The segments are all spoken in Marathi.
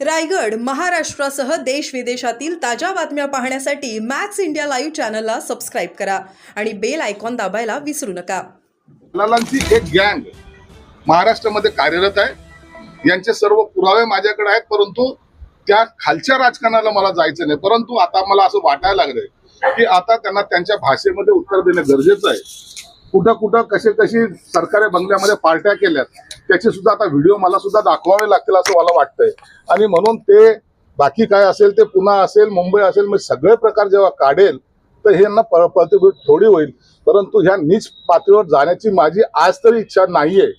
रायगड महाराष्ट्रासह देश विदेशातील ताज्या बातम्या पाहण्यासाठी मॅक्स इंडिया लाईव्ह चॅनलला सबस्क्राईब करा आणि बेल आयकॉन दाबायला विसरू नका. दलालांची एक गँग महाराष्ट्रामध्ये कार्यरत आहे. यांचे सर्व पुरावे माझ्याकडे आहेत परंतु त्या खालच्या राजकारणाला मला जायचं नाही. परंतु आता मला असं वाटायला लागलंय की आता त्यांना त्यांच्या भाषेमध्ये उत्तर देणं गरजेचं आहे. कुठं कुठं कसे कशी सरकारी बंगल्यामध्ये पार्ट्या केल्यात त्याचे सुद्धा आता व्हिडिओ मला सुद्धा दाखवावे लागतील असं मला वाटतंय. आणि म्हणून ते बाकी काय असेल ते पुन्हा असेल मुंबई असेल मी सगळे प्रकार जेव्हा काढेल तर हे यांना पर- प्रतिभूत थोडी होईल. परंतु ह्या नीच पातळीवर जाण्याची माझी आज तरी इच्छा नाहीये.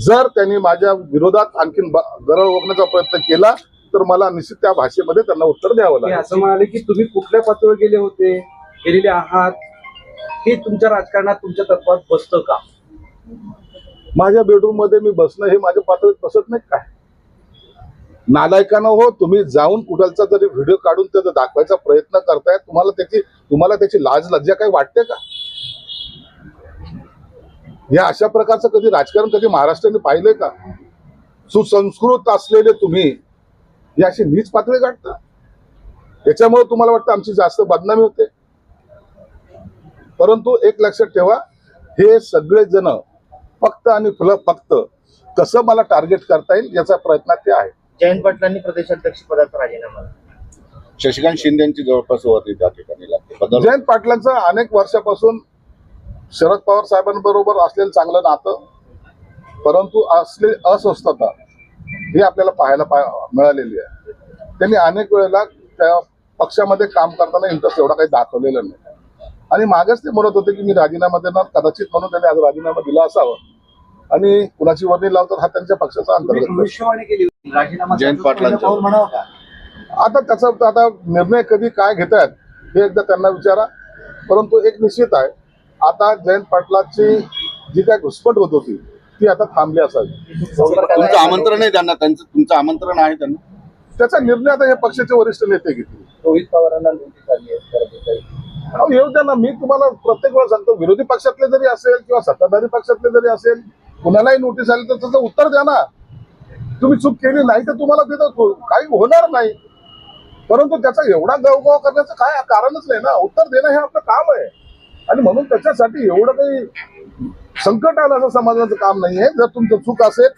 जर त्यांनी माझ्या विरोधात आणखीन गरळ ओढण्याचा प्रयत्न केला तर मला निश्चित त्या भाषेमध्ये त्यांना उत्तर द्यावं लागेल. असं म्हणाले की तुम्ही कुठल्या पातळीवर गेले होते? गेलेले आहात? हे तुमच्या राजकारणात तुमच्या तत्वात बसतं का? माझ्या बेडरूममध्ये मी बसणं हे माझ्या पातळीत बसत नाही काय? नालायकानं हो तुम्ही जाऊन कुठलचा तरी व्हिडिओ काढून त्याचा दाखवायचा प्रयत्न करताय तुम्हाला त्याची तुम्हाला त्याची लाज लज्जा काही वाटते का? या अशा प्रकारचं कधी राजकारण कधी महाराष्ट्राने पाहिलंय का? सुसंस्कृत असलेले तुम्ही या अशी नीच पातळी गाठता? त्याच्यामुळे तुम्हाला वाटतं आमची जास्त बदनामी होते? परंतु एक लक्षात ठेवा हे सगळे जण फक्त आणि फुलं फक्त कसं मला टार्गेट करता येईल याचा प्रयत्न ते आहे जयंत पाटलांनी प्रदेशाध्यक्ष पदाचा राजीनामा दिला. शशिकांत शिंदेची जवळपास वर्दी त्या ठिकाणी. लागते जयंत पाटलांचं अनेक वर्षापासून शरद पवार साहेबांबरोबर असलेलं चांगलं नातं परंतु असले अस्वस्थता ही आपल्याला पाहायला पा- मिळालेली आहे. त्यांनी अनेक वेळेला त्या पक्षामध्ये काम करताना इंटरेस्ट एवढा काही दाखवलेला नाही. आणि मागेच ते म्हणत होते की मी राजीनामा देणार कदाचित म्हणून त्यांनी आज राजीनामा दिला असावा. आणि कुणाची वर्णी लावतात हा त्यांच्या पक्षाचा अंतर्गत जयंत पाटलांच्या का? आता त्याचा आता निर्णय कधी काय घेत आहेत हे एकदा त्यांना विचारा. परंतु एक निश्चित आहे आता जयंत पाटलाची जी काय घुसपट होत होती ती आता थांबली असावी. तुमचं आमंत्रण आहे त्यांना त्यांचं तुमचं आमंत्रण आहे त्यांना? त्याचा निर्णय आता हे पक्षाचे वरिष्ठ नेते घेतील. रोहित पवारांना नोटीस आली आहे. हो, येऊ द्या ना. मी तुम्हाला प्रत्येक वेळा सांगतो विरोधी पक्षातले जरी असेल किंवा सत्ताधारी पक्षातले जरी असेल कुणालाही नोटीस आली तर त्याचं उत्तर द्या ना. तुम्ही चूक केली नाही तर तुम्हाला तिथं हो- काही होणार नाही. परंतु त्याचा एवढा गवगाव करण्याचं काय कारणच नाही ना. उत्तर देणं हे आपलं काम आहे. आणि म्हणून त्याच्यासाठी एवढं काही संकट आलं असं समाजाचं काम नाही आहे जर तुमचं चूक असेल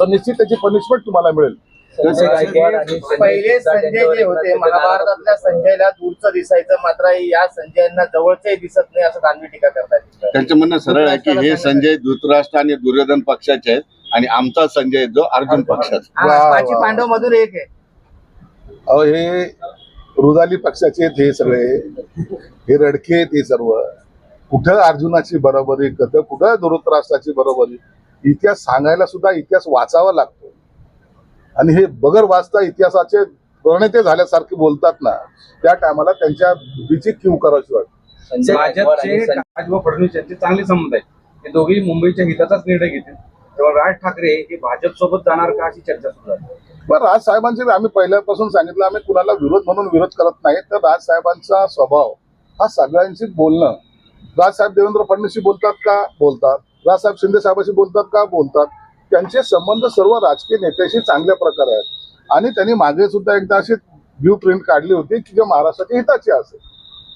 तर निश्चित त्याची पनिशमेंट तुम्हाला मिळेल. पहिले संजय जे होते महाभारतातल्या संजयला दूरचं दिसायचं मात्र या संजयांना जवळचंही दिसत नाही असं दानवी टीका करतात त्यांचं म्हणणं सरळ आहे की हे संजय धृतराष्ट्र आणि दुर्योधन पक्षाचे आहेत आणि आमचा संजय जो अर्जुन पक्षाचा पांडव मधून एक आहे. अहो हे रुदाली पक्षाचे आहेत हे सगळे. हे रडके आहेत हे सर्व. कुठं अर्जुनाची बरोबरी कथ कुठं धृतराष्ट्राची बरोबरी? इतिहास सांगायला सुद्धा इतिहास वाचावा लागतो. आणि हे बगर वाचता इतिहासाचे प्रणेते झाल्यासारखे बोलतात ना त्या टायमाला त्यांच्या बुद्धीची किव करायची वाटते. संजय- राज व फडणवीस यांचे चांगले संबंध आहेत. हे दोघेही मुंबईच्या हिताचाच निर्णय घेतील. तेव्हा राज ठाकरे हे भाजप सोबत जाणार का अशी चर्चा सुरू आहे पण राज साहेबांचे आम्ही पहिल्यापासून सांगितलं आम्ही कुणाला विरोध म्हणून विरोध करत नाही तर राज साहेबांचा स्वभाव हा सगळ्यांशी बोलणं. राज साहेब देवेंद्र फडणवीसशी बोलतात का? बोलतात. राज साहेब शिंदे साहेबांशी बोलतात का? बोलतात. त्यांचे संबंध सर्व राजकीय नेत्याशी चांगल्या प्रकारे आहेत. आणि त्यांनी मागे सुद्धा एकदा अशी ब्ल्यू प्रिंट काढली होती की जे महाराष्ट्राच्या हिताची असेल.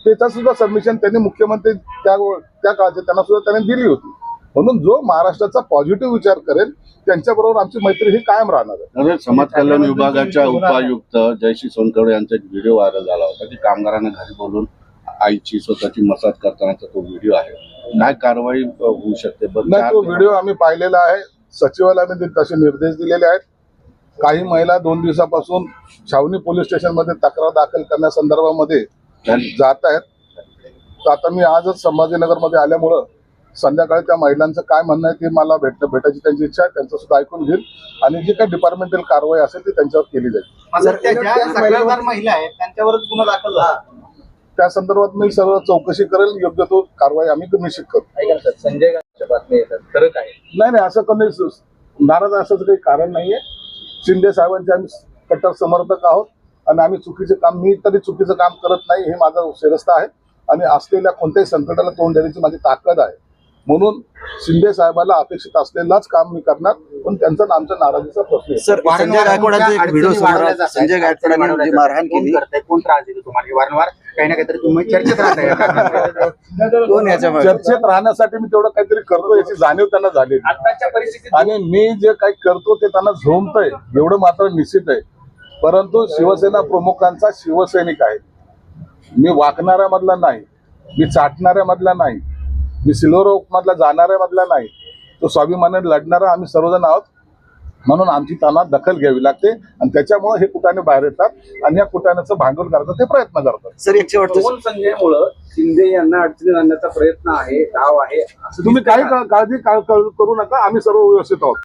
त्याचा सुद्धा सबमिशन त्यांनी मुख्यमंत्री त्या त्या काळाचे त्यांना सुद्धा त्यांनी दिली होती. म्हणून जो महाराष्ट्राचा पॉझिटिव्ह विचार करेल त्यांच्याबरोबर आमची मैत्री ही कायम राहणार आहे. समाज कल्याण विभागाच्या उपायुक्त जयश्री सोनकडे यांचा एक व्हिडिओ व्हायरल झाला होता. की कामगारांना घरी बोलून आईची स्वतःची मसाज करतानाचा तो व्हिडिओ आहे. काय कारवाई होऊ शकते? तो व्हिडिओ आम्ही पाहिलेला आहे. सचिवालयाने तसे निर्देश दिलेले आहेत. काही महिला दोन दिवसापासून छावणी पोलीस स्टेशनमध्ये तक्रार दाखल करण्यासंदर्भामध्ये जात आहेत. तर आता मी आजच संभाजीनगरमध्ये आल्यामुळं संध्याकाळी त्या महिलांचं काय म्हणणं आहे ते मला भेट भेटायची त्यांची इच्छा आहे. त्यांचं सुद्धा ऐकून घेईल. आणि जी काही डिपार्टमेंटल कारवाई असेल ती त्यांच्यावर केली जाईल त्या ज्या तक्रारदार महिला आहेत त्यांच्यावरच गुन्हा दाखल झाला. त्या संदर्भात मी सर्व चौकशी करेल. योग्य तो कारवाई आम्ही निश्चित करू. ऐका ना सर संजय बातम्या येतात खरं काय नाही नाही असं कमी नाराज असंच काही कारण नाहीये. शिंदे साहेबांचे आम्ही कट्टर समर्थक आहोत आणि आम्ही चुकीचे काम मी तरी चुकीचं काम करत नाही हे माझं शिरस्ता आहे. आणि असलेल्या कोणत्याही संकटाला तोंड देण्याची माझी ताकद आहे. म्हणून शिंदे साहेबाला अपेक्षित असलेलाच काम मी करणार पण त्यांचा आणि आमच्या नाराजीचा प्रश्न आहे. सर संजय गायकवाडांचा एक व्हिडिओ समोर आला. संजय गायकवाडांनी जी मारहाण केली. कोण त्रास देतो तुम्हाला? वारंवार काही ना काहीतरी तुम्ही चर्चेत राहताय? चर्चेत राहण्यासाठी मी तेवढं काहीतरी करतो याची जाणीव त्यांना झाली आताच्या परिस्थितीत आणि मी जे काही करतो ते त्यांना झोमतंय एवढं मात्र निश्चित आहे. परंतु शिवसेना प्रमुखांचा शिवसैनिक आहे. मी वाकणाऱ्या मधला नाही मी चाटणाऱ्या मधला नाही. मी सिल्वर मधला जाणाऱ्या मधला नाही. तो स्वाभिमानाने लढणारा आम्ही सर्वजण आहोत. म्हणून आमची त्यांना दखल घ्यावी लागते आणि त्याच्यामुळे हे कुटाने बाहेर येतात आणि या कुटाण्याचं भांडवल करायचा ते प्रयत्न करतात. सर शेवटचं दोन संजयमुळं शिंदे यांना अडचणीत आणण्याचा प्रयत्न आहे डाव आहे. तुम्ही काही काळजी करू नका आम्ही सर्व व्यवस्थित आहोत.